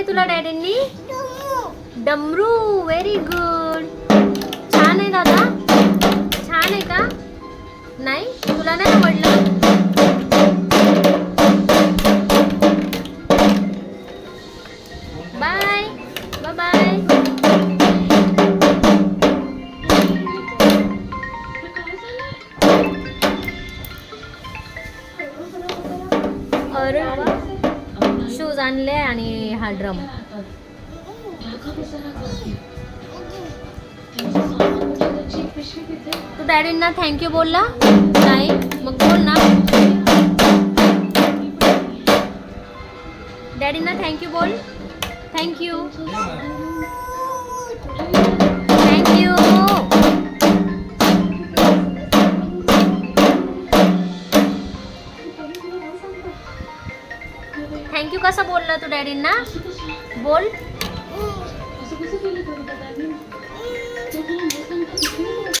दिले तुला डॅडींनी? डमरू व्हेरी गुड छान आहे दादा. छान आहे का? नाही तुला नाही आवडलं? बाय बाय अरे शूज आणले आणि हा ड्रम. तू डॅडींना थँक्यू बोलला. नाही मग बोल ना. डॅडींना थँक्यू बोल. Thank you thank you thank you कसं बोलला तू डॅडींना? बोल.